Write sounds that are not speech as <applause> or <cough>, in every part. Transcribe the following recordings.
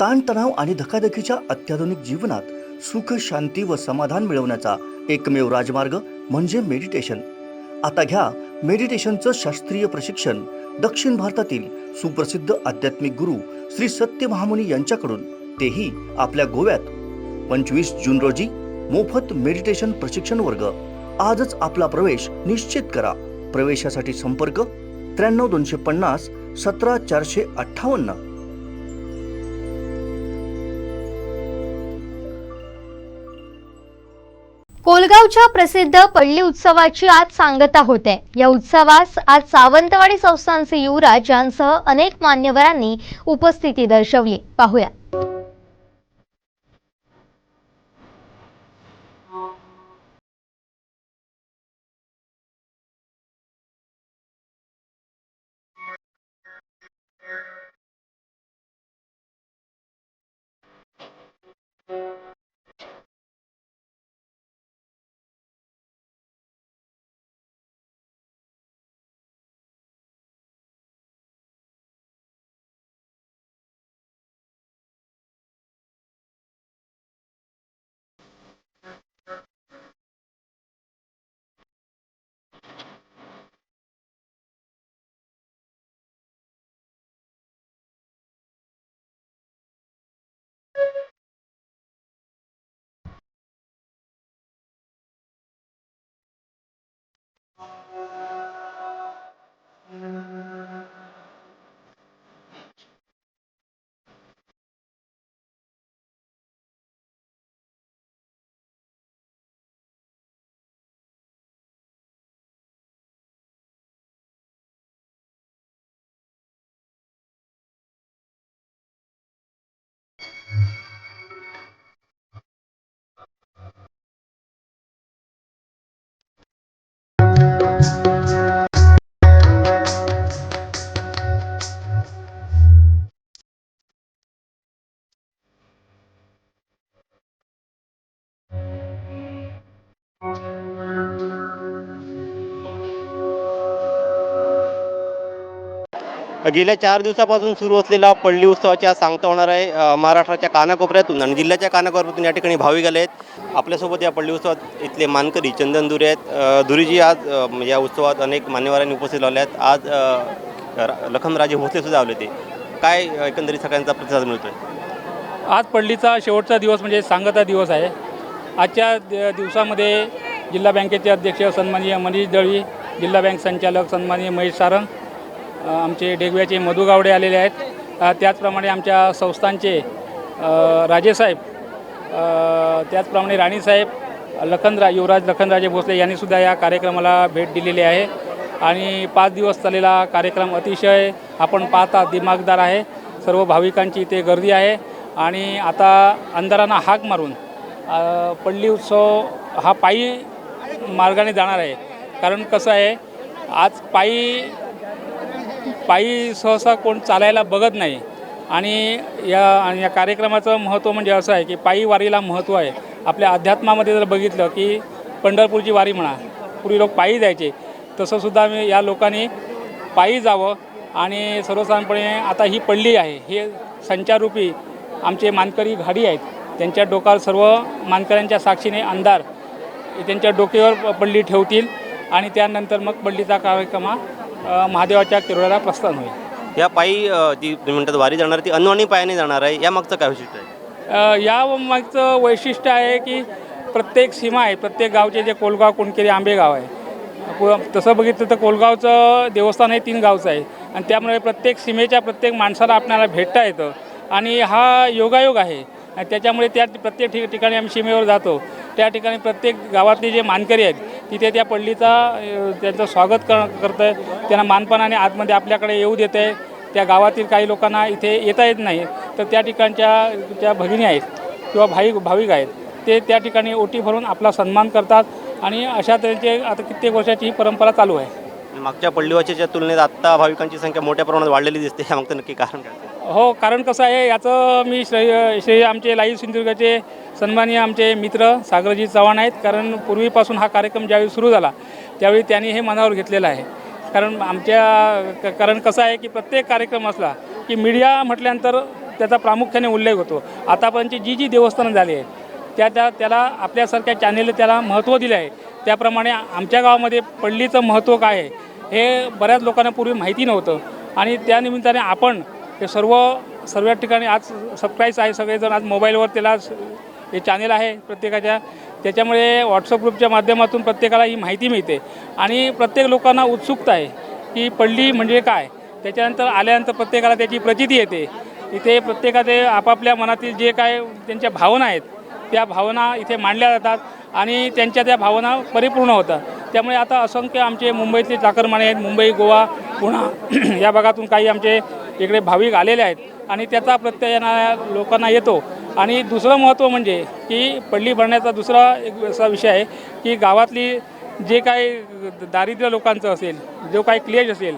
ताणतणाव आणि धकाधकीच्या अत्याधुनिक जीवनात सुख शांती व समाधान मिळवण्याचा एकमेव राजमार्ग म्हणजे मेडिटेशन. आता घ्या मेडिटेशनचं शास्त्रीय प्रशिक्षण दक्षिण भारतातील सुप्रसिद्ध आध्यात्मिक गुरु श्री सत्य महामुनी यांच्याकडून. तेही आपल्या गोव्यात. पंचवीस जून रोजी मोफत मेडिटेशन प्रशिक्षण वर्ग. आजच आपला प्रवेश निश्चित करा. प्रवेशासाठी संपर्क त्र्याण्णव दोनशे पन्नास सतरा चारशे अठ्ठावन्न. कोलगावच्या प्रसिद्ध पल्ली उत्सवाची आज सांगता होते या उत्सवास आज सावंतवाडी संस्थांचे युवराज यांसह अनेक मान्यवरांनी उपस्थिती दर्शवली. पाहूया. गेल्या चार दिवसापासून सुरू असलेला पल्ली उत्सवाच्या सांगता होणार आहे महाराष्ट्राच्या कानाकोपऱ्यातून आणि जिल्ह्याच्या कानाकोपऱ्यातून या ठिकाणी भाविक आले आहेत. आपल्यासोबत या पल्ली उत्सवात इथले मानकरी चंदन दुरे आहेत. धुरीजी दुरीजी आज या उत्सवात अनेक मान्यवरांनी उपस्थित राहिले आहेत. आज लखनराजे भोसलेसुद्धा आले ते काय एकंदरीत सगळ्यांचा प्रतिसाद मिळतो आहे आज पडलीचा शेवटचा दिवस म्हणजे सांगता दिवस आहे. आजच्या द- दिवसामध्ये जिल्हा बँकेचे अध्यक्ष सन्माननीय मनीष दळवी जिल्हा बँक संचालक सन्माननीय महेश सारंग आमचे डेगव्याचे मधु गावडे आलेले आहेत. त्याचप्रमाणे आमच्या संस्थांचे राजेसाहेब त्याचप्रमाणे राणीसाहेब लखनरा युवराज लखनराजे भोसले यांनीसुद्धा या कार्यक्रमाला भेट दिलेली आहे. आणि पाच दिवस चाललेला कार्यक्रम अतिशय आपण पाहता दिमागदार आहे. सर्व भाविकांची इथे गर्दी आहे. आणि आता अंधारांना हाक मारून पडली उत्सव हा पायी मार्गाने जाणार आहे. कारण कसं आहे आज पायी पायी सहसा कोण चालायला बघत नाही. आणि या आणि या कार्यक्रमाचं महत्त्व म्हणजे असं आहे की पायी वारीला महत्त्व आहे. आपल्या अध्यात्मामध्ये जर बघितलं की पंढरपूरची वारी म्हणा पूर्वी लोक पायी जायचे. तसंसुद्धा मी या लोकांनी पायी जावं आणि सर्वसाधारणपणे आता ही पडली आहे. हे संचारूपी आमचे मानकरी घाडी आहेत. त्यांच्या डोक्यावर सर्व मानकऱ्यांच्या साक्षीने अंधार त्यांच्या डोक्यावर पडली ठेवतील आणि त्यानंतर मग पडलीचा कार्यक्रम हा महादेवाच्या किरोळ्याला प्रस्थान होईल. या पायी जी तुम्ही म्हणतात वारी जाणार ती अन्वानी पायाने जाणार आहे या मागचं काय विशिष्ट आहे? या मागचं वैशिष्ट्य आहे की प्रत्येक सीमा आहे प्रत्येक गावचे जे कोलगाव कुणकेरी आंबेगाव आहे तसं बघितलं तर कोलगावचं देवस्थान हे तीन गावचं आहे. आणि त्यामुळे प्रत्येक सीमेच्या प्रत्येक माणसाला आपल्याला भेटता येतं. आणि हा योगायोग आहे. आणि त्याच्यामुळे त्या प्रत्येक ठिक ठिकाणी आम्ही सीमेवर जातो. त्या ठिकाणी प्रत्येक गावातले जे मानकरी आहेत तिथे त्या पल्लीचा त्यांचं स्वागत कर करतं आहे त्यांना मानपणाने आतमध्ये आपल्याकडे येऊ देत आहे त्या गावातील काही लोकांना इथे येता येत नाही. तर त्या ठिकाणच्या ज्या भगिनी आहेत किंवा भाई भाविक आहेत ते त्या ठिकाणी ओटी भरून आपला सन्मान करतात. आणि अशा तऱ्हेचे आता कित्येक वर्षाची ही परंपरा चालू आहे. मागच्या पल्लीवाच्या तुलनेत आत्ता भाविकांची संख्या मोठ्या प्रमाणात वाढलेली दिसते. या मागचं नक्की कारण काय? हो कारण कसं आहे याचं मी श्रेय श्रेय आमचे लाईव्ह सिंधुदुर्गाचे सन्मानीय आमचे मित्र सागरजी चव्हाण आहेत. कारण पूर्वीपासून हा कार्यक्रम ज्यावेळी सुरू झाला त्यावेळी त्यांनी हे मनावर घेतलेलं आहे. कारण आमच्या क- कारण कसं आहे की प्रत्येक कार्यक्रम असला की मीडिया म्हटल्यानंतर त्याचा प्रामुख्याने उल्लेख होतो. आतापर्यंतची जी जी देवस्थानं झाली आहे त्या त्या त्याला आपल्यासारख्या चॅनेलने त्याला महत्त्व दिलं आहे. त्याप्रमाणे आमच्या गावामध्ये पडलीचं महत्त्व काय आहे हे बऱ्याच लोकांना पूर्वी माहिती नव्हतं. आणि त्यानिमित्ताने आपण हे सर्व सर्व ठिकाणी आज सबस्क्राईब आहे सगळेजण आज मोबाईलवर त्याला स- हे चॅनेल आहे प्रत्येकाच्या. त्याच्यामुळे व्हॉट्सअप ग्रुपच्या माध्यमातून प्रत्येकाला ही माहिती मिळते. आणि प्रत्येक लोकांना उत्सुकता आहे की पडली म्हणजे काय? त्याच्यानंतर आल्यानंतर प्रत्येकाला त्याची प्रचिती येते. इथे प्रत्येकाचे आपापल्या मनातील जे काय त्यांच्या भावना आहेत त्या भावना इथे मांडल्या जातात आणि त्यांच्या त्या भावना परिपूर्ण होतात. त्यामुळे आता असंख्य आमचे मुंबईतले चाकरमाने आहेत मुंबई गोवा पुणा <clears throat> या भागातून काही आमचे इकडे भाविक आलेले आहेत आणि त्याचा प्रत्यय येणाऱ्या लोकांना येतो. आणि दुसरं महत्त्व म्हणजे की पडली भरण्याचा दुसरा एक असा विषय आहे की गावातली जे काही दारिद्र्य लोकांचं असेल जो काही क्लेश असेल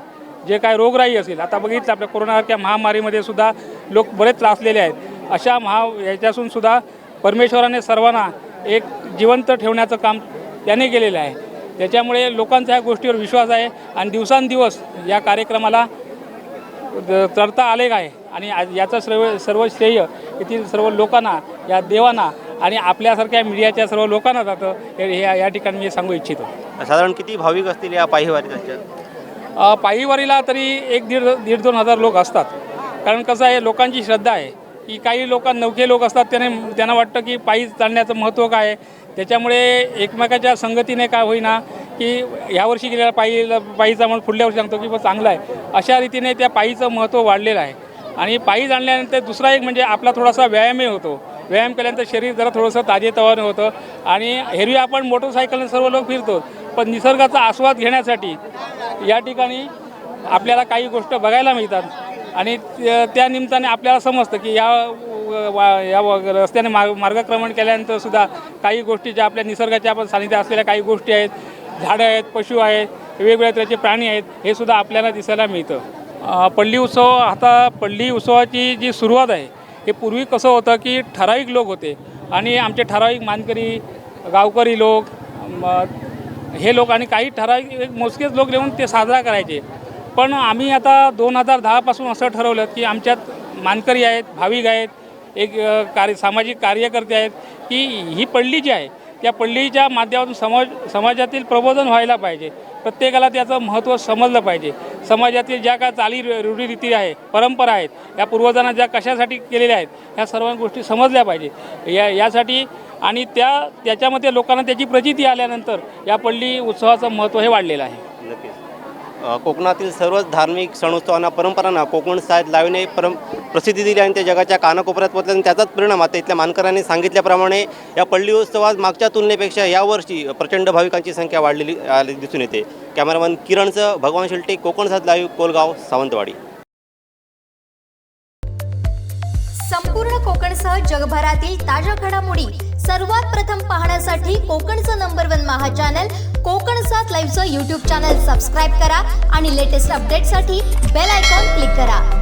जे काय रोगराई असेल आता बघितलं आपल्या कोरोनासारख्या महामारीमध्ये सुद्धा लोक बरेच त्रासलेले आहेत. अशा महा याच्यातून सुद्धा परमेश्वराने सर्वांना एक जिवंत ठेवण्याचं काम त्याने केलेलं आहे. त्याच्यामुळे लोकांचा ह्या गोष्टीवर विश्वास आहे आणि दिवसांदिवस या कार्यक्रमाला चढता आलेख आहे. आणि याचं सर्व सर्व श्रेय येथील सर्व लोकांना या देवांना आणि आपल्यासारख्या मीडियाच्या सर्व लोकांना जातं. हे हे या ठिकाणी मी सांगू इच्छितो. साधारण किती भाविक असतील या पायी वारीच्या अ, पायीवारीला तरी एक दीड दीड दोन हजार लोक असतात. कारण कसं आहे लोकांची श्रद्धा आहे. की काही लोक नवखे लोक असतात त्याने त्यांना वाटतं की पायी चालण्याचं महत्त्व काय आहे? त्याच्यामुळे एकमेकाच्या संगतीने काय होईना की ह्यावर्षी गेलेला पायी पायीचा म्हणून पुढल्या वर्षी सांगतो की बा चांगला आहे. अशा रीतीने त्या पायीचं महत्त्व वाढलेलं आहे. आणि पायी जाणल्यानंतर दुसरा एक म्हणजे आपला थोडासा व्यायामही होतो. व्यायाम केल्यानंतर शरीर जरा थोडंसं ताजेतवानं होतं. आणि हेरवी आपण मोटरसायकलने सर्व लोक फिरतो. पण निसर्गाचा आस्वाद घेण्यासाठी या ठिकाणी आपल्याला काही गोष्ट बघायला मिळतात. आणि त्या निमित्ताने आपल्याला समजतं की या वा- या व- रस्त्याने मार्ग मार्गक्रमण केल्यानंतर सुद्धा काही गोष्टी ज्या आपल्या निसर्गाच्या आपण सानिध्यात असलेल्या काही गोष्टी आहेत झाडं आहेत पशु आहेत वेगवेगळ्या तऱ्हेचे प्राणी आहेत हे सुद्धा आपल्याला दिसायला मिळतं. पल्ली उत्सव आता पल्ली उत्सवाची जी सुरुवात आहे हे पूर्वी कसं होतं की ठराविक लोक होते आणि आमचे ठराविक मानकरी गावकरी लोक हे लोक आणि काही ठराविक एक मोजकेच लोक येऊन ते साजरा करायचे. पण आम्ही आता दोन हजार दहापासून असं ठरवलं की आमच्यात मानकरी आहेत भाविक आहेत एक कार्य सामाजिक कार्यकर्ते आहेत की ही पडली जी आहे त्या पडलीच्या माध्यमातून समाज समाजातील प्रबोधन व्हायला पाहिजे. प्रत्येकाला त्याचं महत्त्व समजलं पाहिजे. समाजातील ज्या काय चाली रूढीरीती आहे परंपरा आहेत या पूर्वजांना ज्या कशासाठी केलेल्या आहेत ह्या सर्व गोष्टी समजल्या पाहिजे. या यासाठी आणि त्या त्याच्यामध्ये लोकांना त्याची प्रचिती आल्यानंतर या पल्ली उत्सवाचं महत्त्व हे वाढलेलं आहे. नक्कीच. कोकणातील सर्वच धार्मिक सणोत्सवांना परंपरांना कोकण साहेब लावीने परम प्रसिद्धी दिली आणि ते जगाच्या कानाकोपऱ्यात पोहोचले आणि त्याचाच परिणाम आता इथल्या मानकरांनी सांगितल्याप्रमाणे या पल्ली उत्सवात मागच्या तुलनेपेक्षा यावर्षी प्रचंड भाविकांची संख्या वाढलेली आली दिसून येते. कॅमेरामन किरणचं भगवान शेल्टे कोकण साहेब लाईव्ह कोलगाव सावंतवाडी. कोकणसह जगभरातील ताज्या घडामोडी सर्वात प्रथम पाहण्यासाठी कोकणचं नंबर वन महा चॅनल कोकण सात लाईव्हचं यूट्यूब चॅनल सबस्क्राईब करा आणि लेटेस्ट अपडेटसाठी बेल आयकॉन क्लिक करा.